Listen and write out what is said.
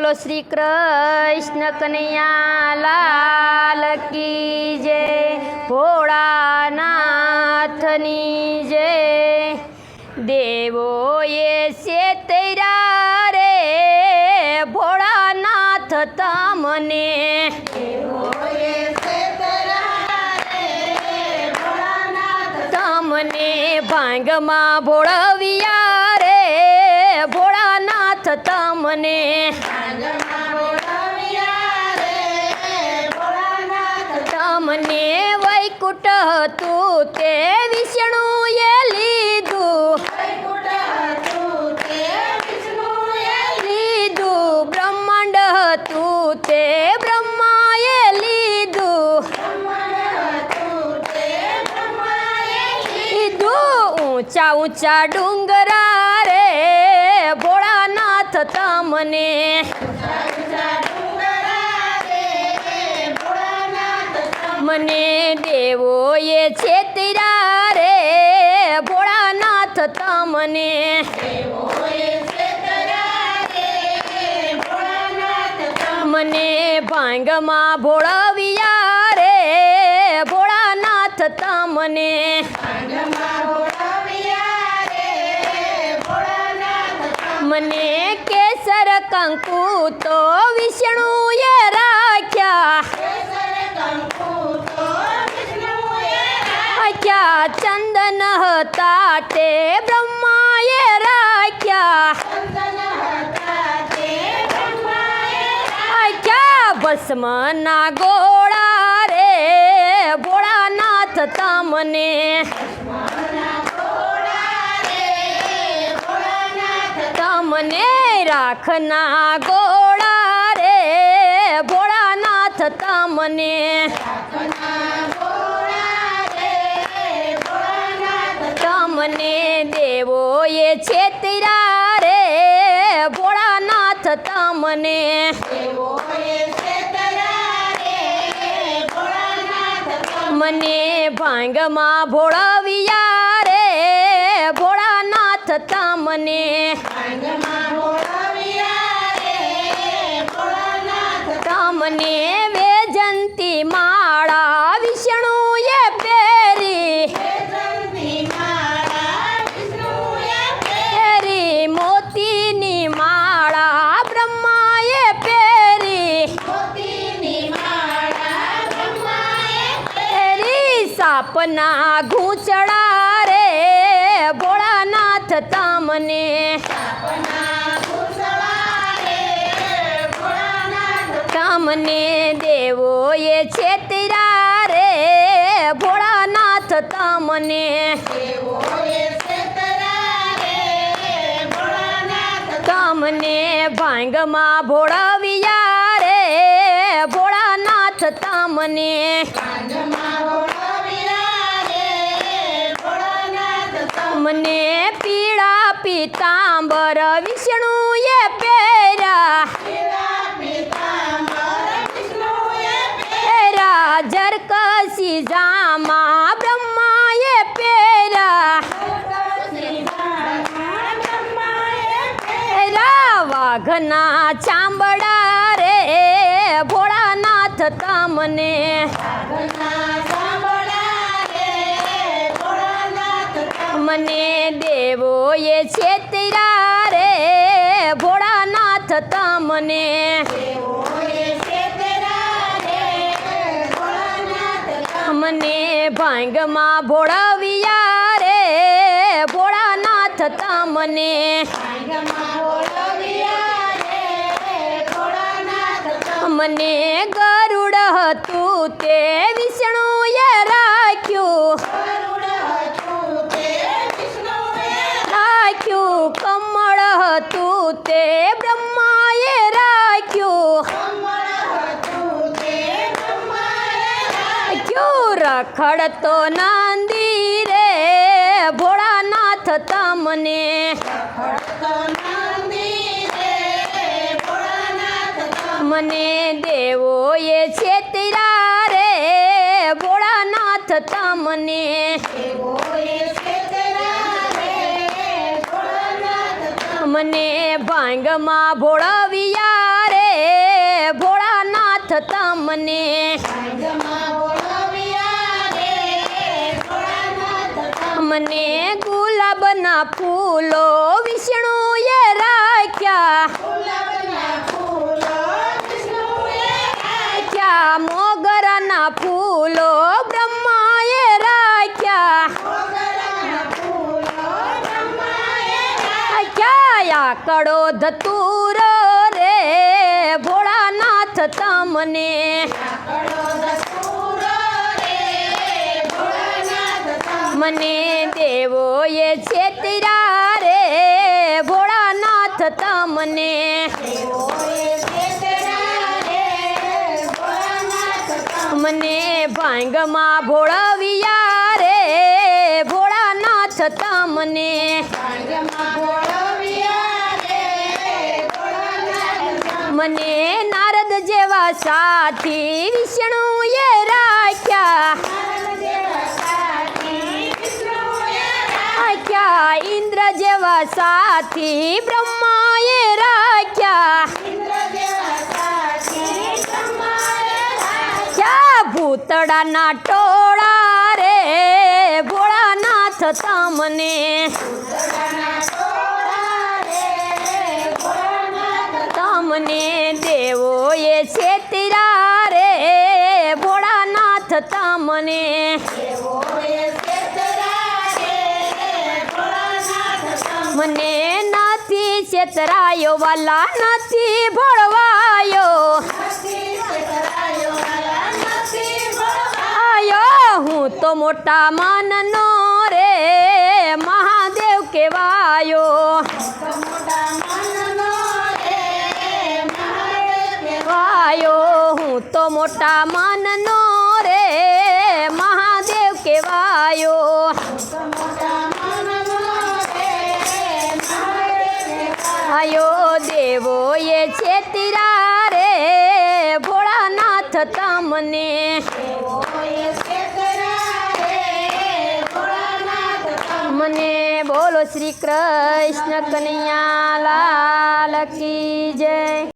બોલો શ્રી કૃષ્ણ કનૈયા લાલ કી જય ભોળાનાથની જય. દેવોએ સેતરા રે ભોળાનાથ તમને. તમને ભાંગમાં ભોળવિયા રે ભોળાનાથ તમને તમને વૈકુટ હતું તે વિષ્ણુએ લીધું. લીધું. બ્રહ્માંડ હતું તે બ્રહ્માએ લીધું. લીધું ઊંચા ઊંચા ડુંગરા ભોળાનાથ તમને મને. દેવોએ છેતરા રે ભોળાનાથ તમને મને. ભાંગમાં ભોળાવ્યા રે ભોળાનાથ તમને મને કેસર કંકુ તો વિષ્ણુએ રાખ્યા. ચંદન હતા તે બ્રહ્માએ રાખ્યા. ભસ્મ ના ગોળા રે ભોળાનાથ તમને. તમને રાખના ગોળા રે, ભોળાનાથ તમને. તમને દેવોએ છેતરા રે, ભોળાનાથ તમને. મને ભાંગમાં ભોળવિયા રે, ભોળાનાથ તમને. તમને વેજંતી માળા વિષ્ણુએ પહેરી. પહેરી મોતીની માળા બ્રહ્માએ પહેરી. પહેરી સાપના ઘૂંચડા રે ભોળાનાથ તમને. તમને એ છેતરા રે. ભોળાનાથ તમને તમને ભાંગમાં ભોળવિયા રે. ભોળાનાથ તમને મને પીળા પીતાંબર વિષ્ણુએ જામા બ્રહ્માએ પહેર્યા વાઘના ચામડા રે ભોળાનાથ તમને. મને દેવોએ છેતરા રે ભોળાનાથ તમને. મને ભાંગમાં ભોળવિયા રે. ભોળાનાથ તમને મને ગરુડ હતું તે વિષ્ણુએ રાખ્યું. રાખ્યું કમળ હતું તે બ્રહ્માએ રાખ્યું રાખ્યું રખડતો નંદી રે, ભોળાનાથ તમને. મને દેવો એ છેતરા રે, ભોળાનાથ તમને. મને ભાંગમાં ભોળવિયા રે, ભોળાનાથ તમને. મને ગુલાબના ફૂલો વિષ્ણુએ રાખ્યા. મોગરાના ફૂલો બ્રહ્માએ રાખ્યા. કડો ધતુર રે ભોળાનાથ તમને. મને દેવોએ છેતરા રે, ભોળાનાથ તમને. મને ભાંગમાં ભોળવિયા રે, ભોળાનાથ તમને. મને નારદ જેવા સાથી વિષ્ણુએ રાખ્યા. સાથી બ્રહ્માએ રાખ્યા. ભૂતડાના ટોળા રે? ભોળાનાથ તમને. તમને દેવોએ છેતરા રે. ભોળાનાથ તમને. મને નથી છેતરાયો, વાલા નથી ભળવાયો. આયો, હું તો મોટા મનનો રે, મહાદેવ કહેવાયો. વાયો હું તો મોટા મનનો રે, મહાદેવ કહેવાયો. આયો દેવો એ છેતરા રે ભોળાનાથ તમને. મને બોલો શ્રી કૃષ્ણ કનૈયા લાલ કી જય.